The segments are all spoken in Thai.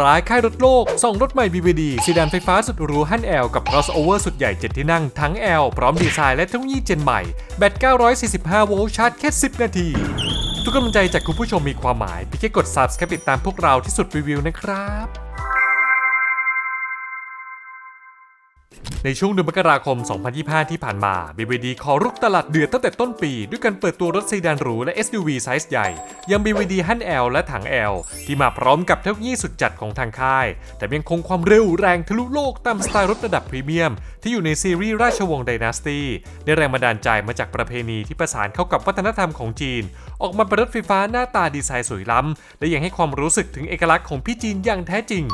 ร้ายค่ายรถโลก ส่องรถใหม่ BVD ซีดานไฟฟ้าสุดหรูฮั่นแอลกับ crossover สุดใหญ่ 7 ที่นั่ง ทั้ง L พร้อมดีไซน์และเทคโนโลยีเจนใหม่ แบต 945 โวลต์ชาร์จแค่ 10 นาที ทุกกำลังใจจากคุณผู้ชมมีความหมายเพียงแค่กด subscribe ติดตามพวกเราที่สุดรีวิวนะครับ ในช่วงเดือนมกราคม 2025 ที่ผ่านมา BVD ขอรุกตลาดเดือดตั้งแต่ต้นปี ด้วยการเปิดตัวรถซีดานหรูและ SUV ไซส์ใหญ่ ยัง BVD ฮั่น L และถัง L ที่มาพร้อมกับเทคโนโลยีสุดจัดของทางค่าย แต่ยังคงความเร็วแรงทะลุโลกตามสไตล์รถระดับพรีเมียม ที่อยู่ในซีรีส์ราชวงศ์ไดนาสตีได้แรงบันดาลใจมาจากประเพณีที่ประสานเข้ากับวัฒนธรรมของจีน ออกมาเป็นรถไฟฟ้าหน้าตาดีไซน์สวยล้ำและยังให้ความรู้สึกถึงเอกลักษณ์ของพี่จีนอย่างแท้จริง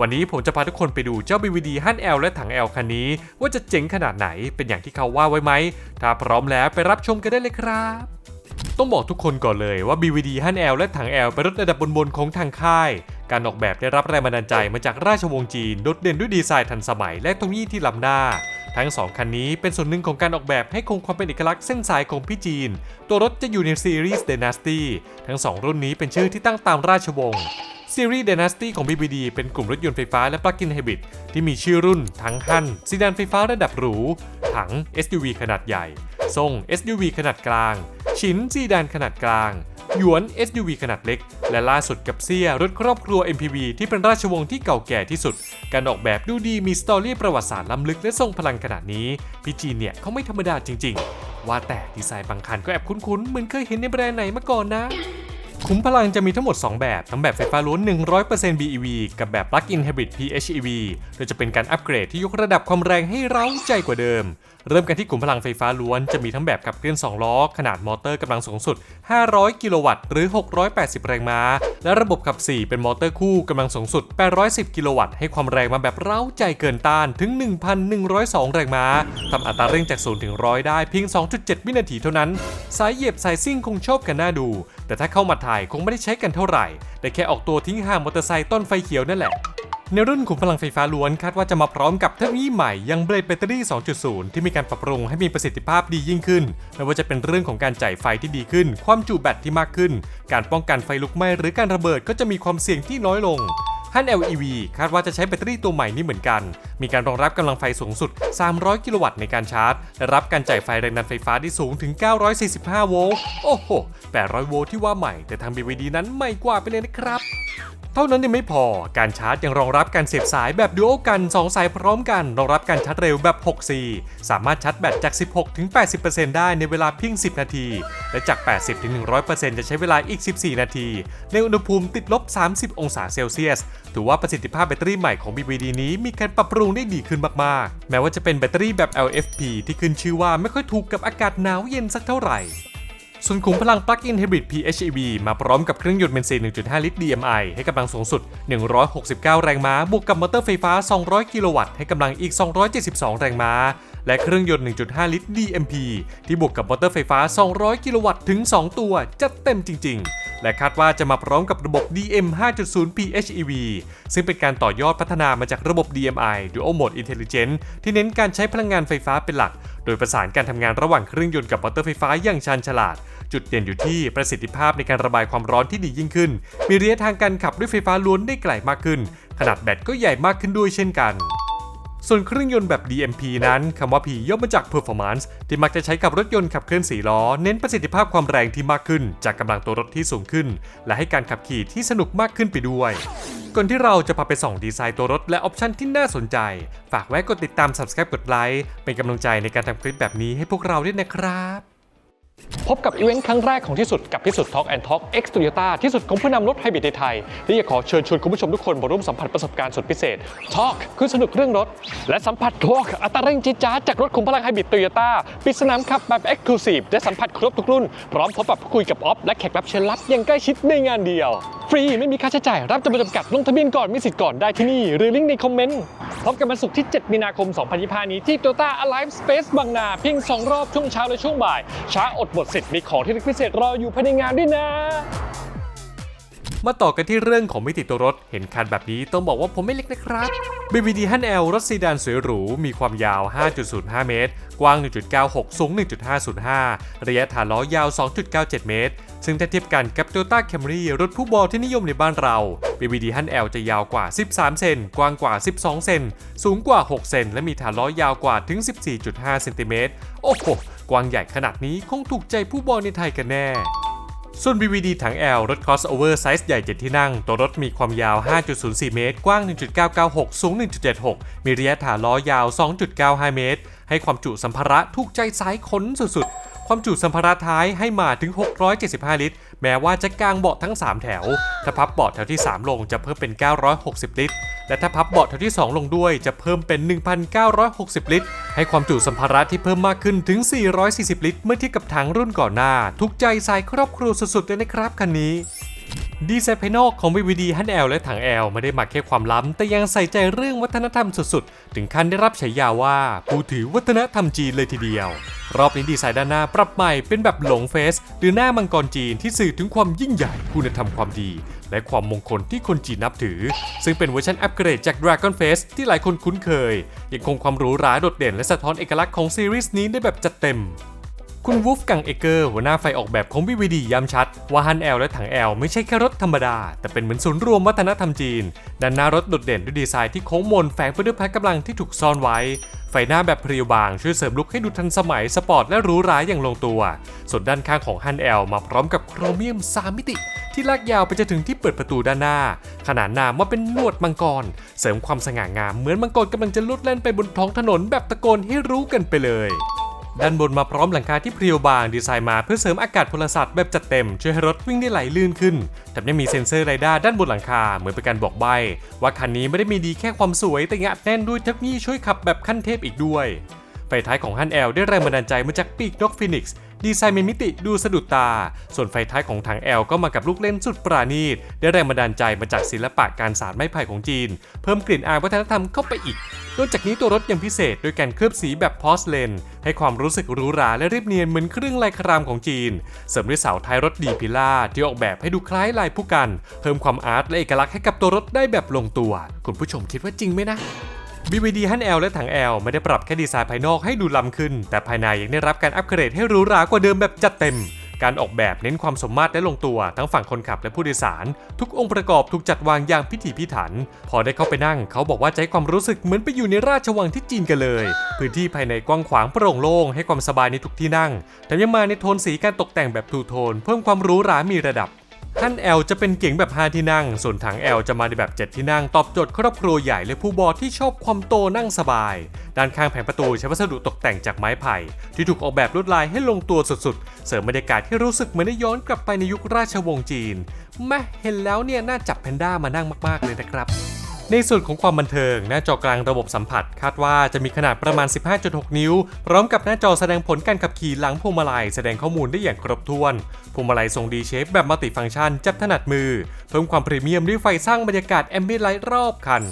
วันนี้ผมจะพาทุกคนไปดูเจ้า BVD ฮั่น L และถัง L คันนี้ ว่าจะเจ๋งขนาดไหนเป็นอย่างที่เขาว่าไว้ไหม ถ้าพร้อมแล้วไปรับชมกันได้เลยครับต้องบอกทุกคนก่อนเลยว่า BVD ฮั่น L และถัง L เป็นรถระดับบนๆของทางค่าย การออกแบบได้รับแรงบันดาลใจมาจากราชวงศ์จีน โดดเด่นด้วยดีไซน์ทันสมัยและเทคโนโลยีที่ล้ำหน้า ทั้ง 2 คันนี้เป็นส่วนหนึ่งของการออกแบบให้คงความเป็นเอกลักษณ์เส้นสายของพี่จีน ตัวรถจะอยู่ในซีรีส์ Dynasty ทั้ง 2 รุ่นนี้เป็นชื่อที่ตั้งตามราชวงศ์ ซีรีส์ Dynasty ของ BBD เป็นกลุ่มรถยนต์ไฟฟ้าและ Plug-in Hybrid ที่มีชื่อรุ่นทั้งฮั่นซีดานไฟฟ้าระดับหรู ถัง SUV ขนาดใหญ่ ทรง SUV ขนาดกลาง ชินซีดานขนาดกลาง หยวน SUV ขนาดเล็ก และล่าสุดกับเซียรถครอบครัว MPV ที่เป็นราชวงศ์ที่เก่าแก่ที่สุด การออกแบบดูดีมีสตอรี่ประวัติศาสตร์ล้ำลึกและทรงพลังขนาดนี้พี่จีเนี่ยเขาไม่ธรรมดาจริง ๆ ว่าแต่ดีไซน์บางคันก็แอบคุ้นๆเหมือนเคยเห็นในแบรนด์ไหนมาก่อนนะ คุ้มพลังจะมีทั้งหมด 2 แบบ ทั้งแบบไฟฟ้าล้วน 100% BEV กับแบบ Plug-in Hybrid PHEV โดยจะเป็นการอัปเกรดที่ยกระดับความแรงให้เร้าใจกว่าเดิม เริ่มกันที่กลุ่มพลังไฟฟ้าล้วนจะมีทั้งแบบขับเคลื่อน 2 ล้อ ขนาดมอเตอร์กำลังสูงสุด 500 กิโลวัตต์หรือ 680 แรงม้า และระบบขับ 4 เป็นมอเตอร์คู่กำลังสูงสุด 810 กิโลวัตต์ให้ความแรงมาแบบเร้าใจเกินต้านถึง 1,102 แรงม้าทำอัตราเร่งจาก0ถึง100ได้เพียง 2.7 วินาทีเท่านั้น สายเหยียบสายซิ่งคงชอบกันน่าดู แต่ถ้าเข้ามาถ่ายคงไม่ได้ใช้กันเท่าไหร่ แต่แค่ออกตัวทิ้งห่างมอเตอร์ไซค์ต้นไฟเขียวนั่นแหละ ในรุ่นขุมพลังไฟฟ้าล้วนคาดว่าจะมาพร้อมกับเทคโนโลยีใหม่ยังเบรดแบตเตอรี่ 2.0 ที่มีการปรับปรุงให้มีประสิทธิภาพดียิ่งขึ้น ไม่ว่าจะเป็นเรื่องของการจ่ายไฟที่ดีขึ้น ความจุแบตที่มากขึ้น การป้องกันไฟลุกไหม้หรือการระเบิดก็จะมีความเสี่ยงที่น้อยลง ฮัน LEV คาดว่าจะใช้แบตเตอรี่ตัวใหม่นี้เหมือนกัน มีการรองรับกำลังไฟสูงสุด 300 กิโลวัตต์ในการชาร์จ และรับการจ่ายไฟแรงดันไฟฟ้าที่สูงถึง 945 โวลต์ โอ้โห 800 โวลต์ที่ว่าใหม่ แต่ทาง BVD นั้นใหม่กว่าไปเลยนะครับเท่านั้นยังไม่พอ การชาร์จยังรองรับการเสียบสายแบบดูโอกัน 2 สายพร้อมกัน รองรับการชาร์จเร็วแบบ 6C สามารถชาร์จแบตจาก 16 ถึง 80%ได้ในเวลาเพียง 10 นาที และจาก 80 ถึง 100%จะใช้เวลาอีก 14 นาที ในอุณหภูมิติดลบ 30 องศาเซลเซียส ถือว่าประสิทธิภาพแบตเตอรี่ใหม่ของ BBD นี้มีการปรับปรุงได้ดีขึ้นมาก ๆ แม้ว่าจะเป็นแบตเตอรี่แบบ LFP ที่ขึ้นชื่อว่าไม่ค่อยถูกกับอากาศหนาวเย็นสักเท่าไหร่ ส่วนขุมพลังปลั๊กอินไฮบริด PHEV มาพร้อมกับเครื่องยนต์เบนซิน 1.5 ลิตร DMI ให้กำลังสูงสุด 169 แรงม้า บวกกับมอเตอร์ไฟฟ้า 200 กิโลวัตต์ ให้กำลังอีก 272 แรงม้า และเครื่องยนต์ 1.5 ลิตร DMP ที่บวกกับมอเตอร์ไฟฟ้า 200 กิโลวัตต์ถึง 2 ตัว จัดเต็มจริง ๆ และคาดว่าจะมาพร้อมกับระบบ DM 5.0 PHEV ซึ่งเป็นการต่อยอดพัฒนามาจากระบบ DMI Dual Mode Intelligent ที่เน้นการใช้พลังงานไฟฟ้าเป็นหลัก โดยประสานการทำงานระหว่างเครื่องยนต์กับมอเตอร์ไฟฟ้าอย่างชาญฉลาด จุดเด่นอยู่ที่ประสิทธิภาพในการระบายความร้อนที่ดียิ่งขึ้น มีระยะทางการขับด้วยไฟฟ้าล้วนได้ไกลมากขึ้น ขนาดแบตก็ใหญ่มากขึ้นด้วยเช่นกัน ส่วนเครื่องยนต์แบบ DMP นั้นคำว่า P ย่อมาจาก Performance ที่มักจะใช้กับรถยนต์ขับเคลื่อน4ล้อ เน้นประสิทธิภาพความแรงที่มากขึ้น จากกำลังตัวรถที่สูงขึ้น และให้การขับขี่ที่สนุกมากขึ้นไปด้วยก่อนที่เราจะพาไปส่องดีไซน์ตัวรถและออปชันที่น่าสนใจ ฝากไว้กดติดตาม Subscribe กดไลค์เป็นกำลังใจในการทำคลิปแบบนี้ให้พวกเราด้วยนะครับ พบกับอีเวนต์ครั้งแรกของที่สุดกับที่สุด Talk and Talk X Toyota ที่สุดของผู้นำรถไฮบริดในไทย ที่จะขอเชิญชวนคุณผู้ชมทุกคนมาร่วมสัมผัสประสบการณ์สุดพิเศษ Talk คือสนุกเรื่องรถ และสัมผัส Talk อัตราเร่งจี๊ดจ๊าดจากรถขุมพลังไฮบริดโตโยต้าปิดสนามขับแบบ Exclusive ได้สัมผัสครบทุกรุ่น พร้อมพบปะพูดคุยกับออฟและแขกรับเชิญลับอย่างใกล้ชิดในงานเดียว ฟรีไม่มีค่าใช้จ่ายรับจำนวนจำกัดลงทะเบียนก่อนมีสิทธิ์ก่อนได้ที่นี่หรือลิงก์ในคอมเมนต์พบกันวันศุกร์ที่ 7 มีนาคม 2025 นี้ที่ Toyota Alive Space บางนาเพียง 2 รอบช่วงเช้าและช่วงบ่าย ช้าอดหมดสิทธิ์มีของที่พิเศษรออยู่ภายในงานด้วยนะ มาต่อกันที่เรื่องของมิติตัวรถ เห็นคันแบบนี้ต้องบอกว่าผมไม่เล็กนะครับ BVD ฮัน L รถซีดานสวยหรู มีความยาว 5.05 เมตร กว้าง 1.96 สูง 1.505 ระยะฐานล้อยาว 2.97 เมตร ซึ่งถ้าเทียบกันกับ Toyota Camry รถผู้บอที่นิยมในบ้านเรา BVD ฮัน L จะยาวกว่า 13 เซน กว้างกว่า 12 เซน สูงกว่า 6 เซน และมีฐานล้อยาวกว่าถึง 14.5 เซนติเมตร โอ้โห กว้างใหญ่ขนาดนี้คงถูกใจผู้บอในไทยกันแน่ ส่วน BVD ถัง L รถ crossover ไซส์ใหญ่ 7 ที่นั่ง ตัวรถมีความยาว 5.04 เมตร กว้าง 1.996 สูง 1.76 มีระยะฐานล้อยาว 2.95 เมตร ให้ความจุสัมภาระถูกใจสายขนสุดๆ ความจุสัมภาระท้ายให้มาถึง 675 ลิตร แม้ว่าจะกางเบาะทั้ง 3 แถว ถ้าพับเบาะแถวที่ 3 ลงจะเพิ่มเป็น 960 ลิตร และถ้าพับเบาะแถวที่ 2 ลงด้วยจะเพิ่มเป็น 1,960 ลิตร ให้ความจุสัมภาระที่เพิ่มมากขึ้นถึง 440 ลิตร เมื่อเทียบกับถังรุ่นก่อนหน้า ทุกใจสายครอบครัวสุดๆเลยนะครับคันนี้ ดีไซน์ภายนอกของ VVD ฮัน L และถัง L ไม่ได้มาแค่ความล้ำ แต่ยังใส่ใจเรื่องวัฒนธรรมสุดๆ ถึงขั้นได้รับฉายาว่า ผู้ถือวัฒนธรรมจีนเลยทีเดียว รอบนี้ดีไซน์ด้านหน้าปรับใหม่เป็นแบบหลงเฟส หรือหน้ามังกรจีนที่สื่อถึงความยิ่งใหญ่ คุณธรรมความดี และความมงคลที่คนจีนนับถือ ซึ่งเป็นเวอร์ชันอัปเกรดจาก Dragon Face ที่หลายคนคุ้นเคย ยังคงความหรูหราโดดเด่นและสะท้อนเอกลักษณ์ของซีรีส์นี้ได้แบบจัดเต็ม คุณวูฟกังเอเกอร์หัวหน้าไฟออกแบบของ BVD ย้ำชัด ว่าฮันแอลและถังแอลไม่ใช่แค่รถธรรมดา แต่เป็นเหมือนศูนย์รวมวัฒนธรรมจีน ด้านหน้ารถโดดเด่นด้วยดีไซน์ที่โค้งมนแฝงไปด้วยพละกำลังที่ถูกซ่อนไว้ ไฟหน้าแบบเพรียวบางช่วยเสริมลุคให้ดูทันสมัยสปอร์ตและหรูหราอย่างลงตัว ส่วนด้านข้างของฮันแอลมาพร้อมกับโครเมียม3มิติ ที่ลากยาวไปจนถึงที่เปิดประตูด้านหน้า ขนานนามว่าเป็นหนวดมังกร เสริมความสง่างามเหมือนมังกรกำลังจะลุดเล่นไปบนท้องถนนแบบตะโกนให้รู้กันไปเลย ด้านบนมาพร้อมหลังคาที่เพรียวบางดีไซน์มาเพื่อเสริมอากาศพลสัตว์แบบจัดเต็ม ช่วยให้รถวิ่งได้ไหลลื่นขึ้นแถมยังมีเซ็นเซอร์ไรด้าด้านบนหลังคา เหมือนเป็นการบอกใบ ว่าคันนี้ไม่ได้มีดีแค่ความสวยแต่ยังอัดแน่นด้วยเทคโนโลยีช่วยขับแบบขั้นเทพอีกด้วยไฟท้ายของฮันแอลได้แรงบันดาลใจมาจากปีกนกฟินิกซ์ ดีไซน์มีมิติดูสะดุดตา ส่วนไฟท้ายของถังแอลก็มากับลูกเล่นสุดปราณีต ได้แรงบันดาลใจมาจากศิลปะการสานไม้ไผ่ของจีน เพิ่มกลิ่นอายวัฒนธรรมเข้าไปอีกนอกจากนี้ตัวรถยังพิเศษด้วยการเคลือบสีแบบพอสเลน ให้ความรู้สึกหรูหราและเรียบเนียนเหมือนเครื่องลายครามของจีน เสริมด้วยเสาท้ายรถดีพิล่าที่ออกแบบให้ดูคล้ายลายผู้กัน เพิ่มความอาร์ตและเอกลักษณ์ให้กับตัวรถได้แบบลงตัว คุณผู้ชมคิดว่าจริงไหมนะ BVD ฮัน L และถัง L ไม่ได้ปรับแค่ดีไซน์ภายนอกให้ดูล้ำขึ้น แต่ภายในยังได้รับการอัปเกรดให้หรูหรากว่าเดิมแบบจัดเต็ม การออกแบบเน้นความสมมาตรและลงตัว ทั้งฝั่งคนขับและผู้โดยสาร ทุกองค์ประกอบถูกจัดวางอย่างพิถีพิถัน พอได้เข้าไปนั่ง เขาบอกว่าใจความรู้สึกเหมือนไปอยู่ในราชวังที่จีนกันเลย พื้นที่ภายในกว้างขวางโปร่งโล่งให้ความสบายในทุกที่นั่งแถมยังมาในโทนสีการตกแต่งแบบทูโทน เพิ่มความหรูหรามีระดับ ท่าน L จะเป็นเก๋งแบบ 5 ที่นั่ง ส่วนถัง L จะมาในแบบ 7 ที่นั่ง ตอบโจทย์ครอบครัวใหญ่และผู้บอที่ชอบความโตนั่งสบาย ด้านข้างแผงประตูใช้วัสดุตกแต่งจากไม้ไผ่ ที่ถูกออกแบบลวดลายให้ลงตัวสุดๆ เสริมบรรยากาศที่รู้สึกเหมือนได้ย้อนกลับไปในยุคราชวงศ์จีนแม่เห็นแล้วเนี่ยน่าจับแพนด้ามานั่งมากๆเลยนะครับ ในส่วนของความบันเทิง หน้าจอกลางระบบสัมผัส คาดว่าจะมีขนาดประมาณ 15.6 นิ้ว พร้อมกับหน้าจอแสดงผลการขับขี่หลังพวงมาลัยแสดงข้อมูลได้อย่างครบถ้วนพวงมาลัยทรงดีเชฟแบบมัลติฟังก์ชัน จับถนัดมือ เพิ่มความพรีเมียมด้วยไฟสร้างบรรยากาศแอมเบียไลท์รอบคัน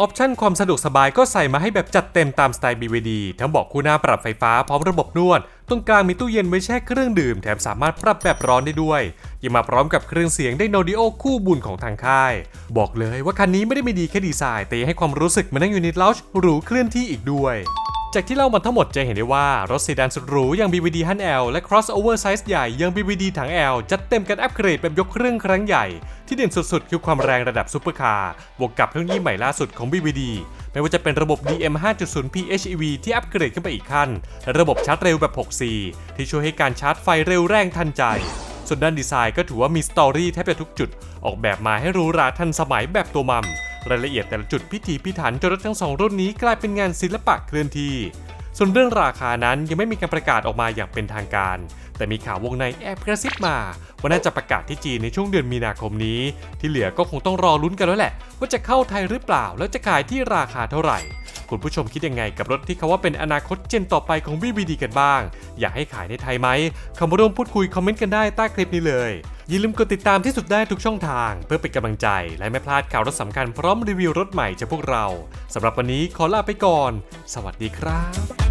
ออปชั่นความสะดวกสบายก็ใส่มาให้แบบจัดเต็มตามสไตล์ BVD ทั้งบอกคู่หน้าปรับไฟฟ้าพร้อมระบบนวด ตรงกลางมีตู้เย็นไว้แช่เครื่องดื่ม แถมสามารถปรับแบบร้อนได้ด้วยยังมาพร้อมกับเครื่องเสียงได้โนดิโอคู่บุญของทางค่าย บอกเลยว่าคันนี้ไม่ได้มีดีแค่ดีไซน์ แต่ยังให้ความรู้สึกเหมือนนั่งอยู่ในลาวช์หรูเคลื่อนที่อีกด้วย จากที่เล่ามาทั้งหมดจะเห็นได้ว่ารถซีดานสุดหรูอย่าง BVD ฮัน L และ crossover size ใหญ่อย่าง BVD ถัง L จัดเต็มกันอัปเกรดแบบยกเครื่องครั้งใหญ่ ที่เด่นสุดๆ คือความแรงระดับซูเปอร์คาร์บวกกับเทคโนโลยีใหม่ล่าสุดของ BVD ไม่ว่าจะเป็นระบบ DM 5.0 PHEV ที่อัปเกรดขึ้นไปอีกขั้น และระบบชาร์จเร็วแบบ 6C ที่ช่วยให้การชาร์จไฟเร็วแรงทันใจ ส่วนด้านดีไซน์ก็ถือว่ามีสตอรี่แทบจะทุกจุด ออกแบบมาให้รู้ราทันสมัยแบบตัวมัม รายละเอียดแต่ละจุดพิถีพิถันจนรถทั้งสองรุ่นนี้กลายเป็นงานศิลปะเคลื่อนที่ ส่วนเรื่องราคานั้นยังไม่มีการประกาศออกมาอย่างเป็นทางการ แต่มีข่าววงในแอบกระซิบมาว่าน่าจะประกาศที่จีนในช่วงเดือนมีนาคมนี้ ที่เหลือก็คงต้องรอลุ้นกันแล้วแหละ ว่าจะเข้าไทยหรือเปล่า แล้วจะขายที่ราคาเท่าไหร่ คุณผู้ชมคิดยังไงกับรถที่เขาว่าเป็นอนาคตเจนต่อไปของ BBD กันบ้าง อยากให้ขายในไทยไหมเข้ามาร่วมพูดคุยคอมเมนต์กันได้ใต้คลิปนี้เลยอย่าลืมกดติดตามที่สุดได้ทุกช่องทาง เพื่อเป็นกำลังใจ และไม่พลาดข่าวรถสำคัญพร้อมรีวิวรถใหม่จากพวกเราสำหรับวันนี้ขอลาไปก่อน สวัสดีครับ